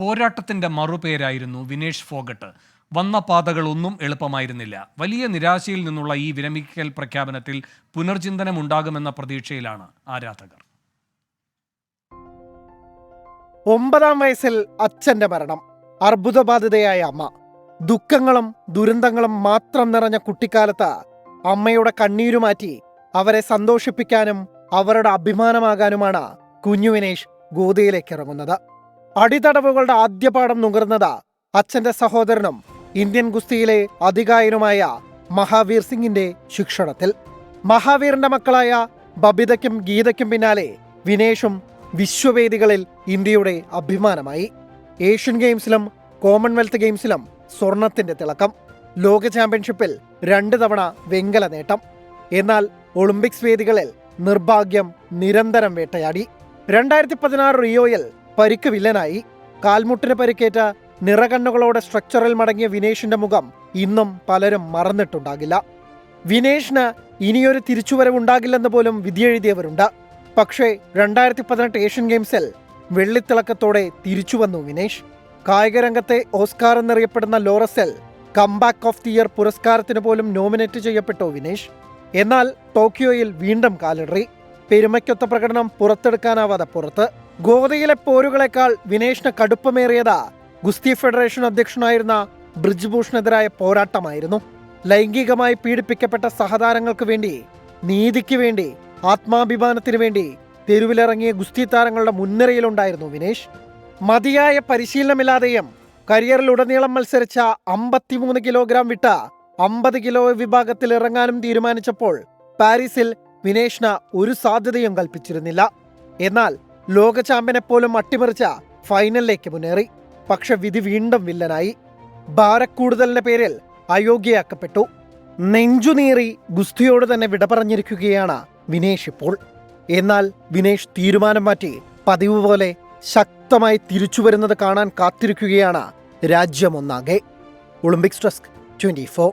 പോരാട്ടത്തിന്റെ മറുപേരായിരുന്നു വിനേഷ് ഫോഗട്ട്. വന്ന പാതകളൊന്നും എളുപ്പമായിരുന്നില്ല. വലിയ നിരാശയിൽ നിന്നുള്ള ഈ വിരമിക്കൽ പ്രഖ്യാപനത്തിൽ പുനർചിന്തനം ഉണ്ടാകുമെന്ന പ്രതീക്ഷയിലാണ് ആരാധകർ. ഒമ്പതാം വയസ്സിൽ അച്ഛന്റെ മരണം. അർബുദബാധിതയായ അമ്മ. ദുഃഖങ്ങളും ദുരന്തങ്ങളും മാത്രം നിറഞ്ഞ കുട്ടിക്കാലത്ത് അമ്മയുടെ കണ്ണീരുമാറ്റി അവരെ സന്തോഷിപ്പിക്കാനും അവരുടെ അഭിമാനമാകാനുമാണ് കുഞ്ഞു വിനേഷ് ഗോതയിലേക്ക് ഇറങ്ങുന്നത്. അടിതടവുകളുടെ ആദ്യ പാഠം നുകർന്നത് അച്ഛന്റെ സഹോദരനും ഇന്ത്യൻ ഗുസ്തിയിലെ അധികായനുമായ മഹാവീർ സിംഗിന്റെ ശിക്ഷണത്തിൽ. മഹാവീറിന്റെ മക്കളായ ബബിതയ്ക്കും ഗീതയ്ക്കും പിന്നാലെ വിനേഷും വിശ്വവേദികളിൽ ഇന്ത്യയുടെ അഭിമാനമായി. ഏഷ്യൻ ഗെയിംസിലും കോമൺവെൽത്ത് ഗെയിംസിലും സ്വർണത്തിന്റെ തിളക്കം. ലോക ചാമ്പ്യൻഷിപ്പിൽ രണ്ട് തവണ വെങ്കല നേട്ടം. എന്നാൽ ഒളിമ്പിക്സ് വേദികളിൽ നിർഭാഗ്യം നിരന്തരം വേട്ടയാടി. രണ്ടായിരത്തി പതിനാറ് റിയോയിൽ പരിക്ക് വില്ലനായി കാൽമുട്ടിന് പരിക്കേറ്റ നിറകണ്ണുകളോടെ സ്ട്രക്ചറിൽ മടങ്ങിയ വിനേഷിന്റെ മുഖം ഇന്നും പലരും മറന്നിട്ടുണ്ടാകില്ല. വിനേഷിന് ഇനിയൊരു തിരിച്ചുവരവുണ്ടാകില്ലെന്ന് പോലും വിധിയെഴുതിയവരുണ്ട്. പക്ഷേ രണ്ടായിരത്തി പതിനെട്ട് ഏഷ്യൻ ഗെയിംസിൽ വെള്ളിത്തിളക്കത്തോടെ തിരിച്ചുവന്നു വിനേഷ്. കായികരംഗത്തെ ഓസ്കാർ എന്നറിയപ്പെടുന്ന ലോറസെൽ കംബാക്ക് ഓഫ് ദി ഇയർ പുരസ്കാരത്തിന് പോലും നോമിനേറ്റ് ചെയ്യപ്പെട്ടു വിനേഷ്. എന്നാൽ ടോക്കിയോയിൽ വീണ്ടും കാലിടറി. പെരുമയ്ക്കൊത്ത പ്രകടനം പുറത്തെടുക്കാനാവാതെ പുറത്ത്. ഗോതയിലെ പോരുകളെക്കാൾ വിനേഷിന് കടുപ്പമേറിയത് ഗുസ്തി ഫെഡറേഷൻ അധ്യക്ഷനായിരുന്ന ബ്രിജ്ഭൂഷണെതിരായ പോരാട്ടമായിരുന്നു. ലൈംഗികമായി പീഡിപ്പിക്കപ്പെട്ട സഹതാരങ്ങൾക്ക് വേണ്ടി നീതിക്ക് വേണ്ടി ആത്മാഭിമാനത്തിനു വേണ്ടി തെരുവിലിറങ്ങിയ ഗുസ്തി താരങ്ങളുടെ മുൻനിരയിലുണ്ടായിരുന്നു വിനേഷ്. മതിയായ പരിശീലനമില്ലാതെയും കരിയറിലുടനീളം മത്സരിച്ച അമ്പത്തിമൂന്ന് കിലോഗ്രാം വിട്ട അമ്പത് കിലോ വിഭാഗത്തിൽ ഇറങ്ങാനും തീരുമാനിച്ചപ്പോൾ പാരീസിൽ വിനേഷിന് ഒരു സാധ്യതയും കൽപ്പിച്ചിരുന്നില്ല. എന്നാൽ ലോക ചാമ്പ്യനെ പോലും അട്ടിമറിച്ച ഫൈനലിലേക്ക് മുന്നേറി. പക്ഷെ വിധി വീണ്ടും വില്ലനായി. ഭാരക്കൂടുതലിന്റെ പേരിൽ അയോഗ്യയാക്കപ്പെട്ടു. നെഞ്ചുനീറി ഗുസ്തിയോട് തന്നെ വിട പറഞ്ഞിരിക്കുകയാണ് വിനേഷ് ഇപ്പോൾ. എന്നാൽ വിനേഷ് തീരുമാനം മാറ്റി പതിവ് പോലെ ശക്തമായി തിരിച്ചു വരുന്നത് കാണാൻ കാത്തിരിക്കുകയാണ് രാജ്യമൊന്നാകെ ഒളിമ്പിക്സ് ഡെസ്ക് ട്വന്റി ഫോർ.